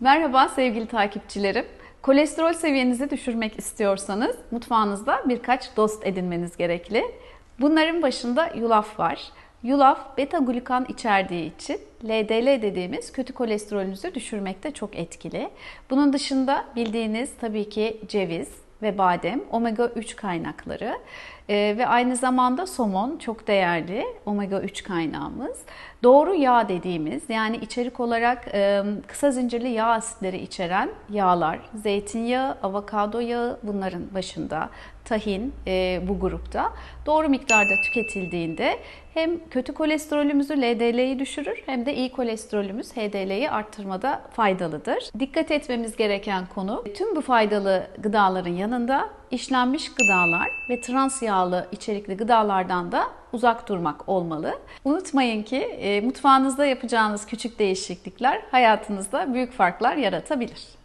Merhaba sevgili takipçilerim. Kolesterol seviyenizi düşürmek istiyorsanız mutfağınızda birkaç dost edinmeniz gerekli. Bunların başında yulaf var. Yulaf beta glukan içerdiği için LDL dediğimiz kötü kolesterolünüzü düşürmekte çok etkili. Bunun dışında bildiğiniz tabii ki ceviz ve badem omega 3 kaynakları ee, ve aynı zamanda somon çok değerli omega 3 kaynağımız. Doğru yağ dediğimiz yani içerik olarak e, kısa zincirli yağ asitleri içeren yağlar, zeytinyağı, avokado yağı bunların başında, tahin e, bu grupta doğru miktarda tüketildiğinde hem kötü kolesterolümüzü LDL'yi düşürür hem de iyi kolesterolümüz HDL'yi arttırmada faydalıdır. Dikkat etmemiz gereken konu tüm bu faydalı gıdaların yanında işlenmiş gıdalar ve trans yağlı içerikli gıdalardan da uzak durmak olmalı. Unutmayın ki e, mutfağınızda yapacağınız küçük değişiklikler hayatınızda büyük farklar yaratabilir.